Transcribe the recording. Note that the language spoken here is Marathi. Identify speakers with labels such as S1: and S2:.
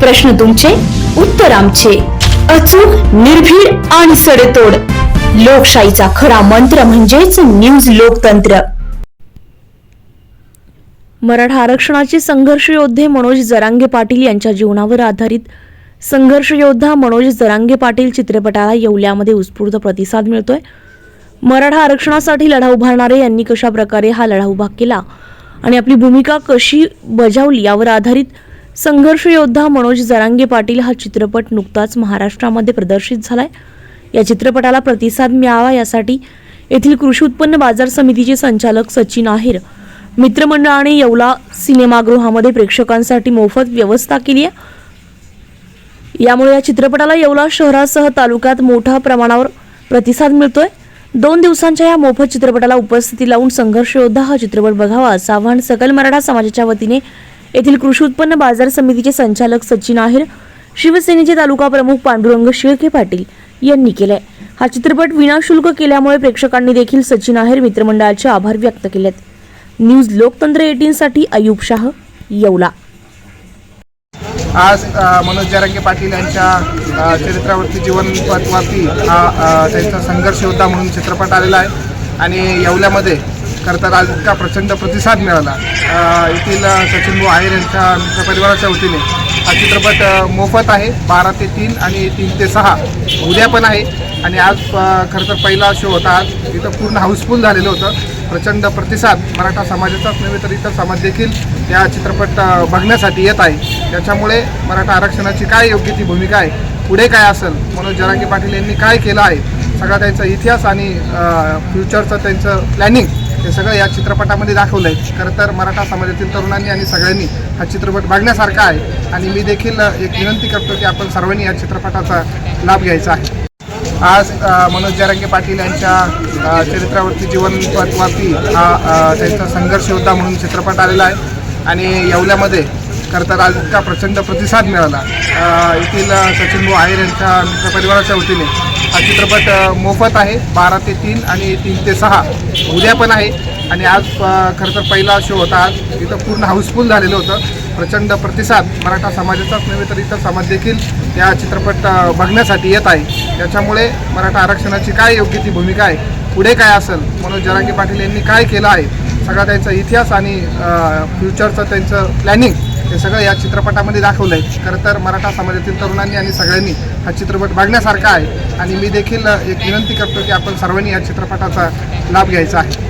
S1: प्रश्न तुमचे उत्तर आमचे. अचूक निर्भीड आणि सडेतोड. लोकशाहीचा खरा मंत्र म्हणजेच न्यूज लोकतंत्र. मराठा आरक्षणाचे संघर्ष योद्धे मनोज जरांगे पाटील यांच्या जीवनावर आधारित संघर्ष योद्धा मनोज जरांगे पाटील चित्रपटाला येवल्यामध्ये उत्स्फूर्त प्रतिसाद मिळतोय. मराठा आरक्षणासाठी लढा उभारणारे यांनी कशा प्रकारे हा लढा उभा केला आणि आपली भूमिका कशी बजावली यावर आधारित संघर्ष योद्धा मनोज जरांगे पाटील हा चित्रपट नुकताच महाराष्ट्रामध्ये प्रदर्शित झालाय. या चित्रपटाला प्रतिसाद मिळावा यासाठी येथील कृषी उत्पन्न बाजार समितीचे संचालक सचिन आहेर मित्रमंडळाने येवला सिनेमागृहामध्ये प्रेक्षकांसाठी मोफत व्यवस्था केली आहे. यामुळे या चित्रपटाला येवला शहरासह तालुक्यात मोठ्या प्रमाणावर प्रतिसाद मिळतोय. दोन दिवसांच्या या मोफत चित्रपटाला उपस्थिती लावून संघर्ष योद्धा हा चित्रपट बघावा असं आवाहन सकल मराठा समाजाच्या वतीने येथील कृषी उत्पन्न बाजार समितीचे संचालक सचिन आहेर शिवसेनेचे तालुका प्रमुख पांडुरंग शिळके पाटील यांनी केलंय. हा चित्रपट विनाशुल्क केल्यामुळे प्रेक्षकांनी देखील सचिन आहेर मित्रमंडळाचे आभार व्यक्त केलेत. न्यूज लोकतंत्र एटीन साठी अयूब शाह येवला.
S2: आज मनोज जारंगे पाटील यांच्या चरित्रावरती जीवनपथवरती हा त्यांचा संघर्ष योद्धा म्हणून चित्रपट आलेला आहे. आणि येवल्यामध्ये तर आज इतका प्रचंड प्रतिसाद मिळाला. येथील सचिन भाऊ आहेर यांच्या मित्रपरिवाराच्या वतीने. हा चित्रपट मोफत आहे. बारा ते तीन आणि तीन ते सहा. उद्या पण आहे. आणि आज खरं तर पहिला शो होता आज. इथं पूर्ण हाऊसफुल झालेलं होतं. प्रचंड प्रतिसाद. मराठा समाजाचाच नव्हे तर इतर समाज देखील या चित्रपट बघण्यासाठी येत आहे. त्याच्यामुळे मराठा आरक्षणाची काय योग्य ती भूमिका आहे? पुढे काय असेल? मनोज जरांगे पाटील यांनी काय केलं आहे? सगळा त्यांचा इतिहास आणि फ्युचरचं त्यांचं प्लॅनिंग हे सगळं या चित्रपटामध्ये दाखवलं आहे खरं तर मराठा समाजातील तरुणांनी आणि सगळ्यांनी हा चित्रपट बघण्यासारखा आहे. आणि मी देखील एक विनंती करतो की आपण सर्वांनी या चित्रपटाचा लाभ घ्यायचा आहे. आज मनोज जरांगे पाटील यांच्या चरित्रावरती जीवनपथवरती हा त्यांचा संघर्ष योद्धा म्हणून चित्रपट आलेला आहे. आणि येवल्यामध्ये खरं तर आज इतका प्रचंड प्रतिसाद मिळाला. येथील सचिन भाऊ आहेर यांच्या मित्रपरिवाराच्या वतीने हा चित्रपट मोफत आहे. बारा ते तीन आणि तीन ते सहा उद्या पण आहे. आणि आज खरं तर पहिला शो होता. आज इथं पूर्ण हाऊसफुल झालेलं होतं. प्रचंड प्रतिसाद. मराठा समाजाचाच नव्हे तर इतर समाज देखील या चित्रपट बघण्यासाठी येत आहे. त्याच्यामुळे मराठा आरक्षणाची काय योग्य ती भूमिका आहे? पुढे काय असेल? मनोज जरांगे पाटील यांनी काय केलं आहे? सगळा त्यांचा इतिहास आणि फ्युचरचं त्यांचं प्लॅनिंग हे सगळं या चित्रपटामध्ये दाखवलं आहे. खरं तर मराठा समाजातील तरुणांनी आणि सगळ्यांनी हा चित्रपट बघण्यासारखा आहे. आणि मी देखील एक विनंती करतो की आपण सर्वांनी या चित्रपटाचा लाभ घ्यायचा आहे.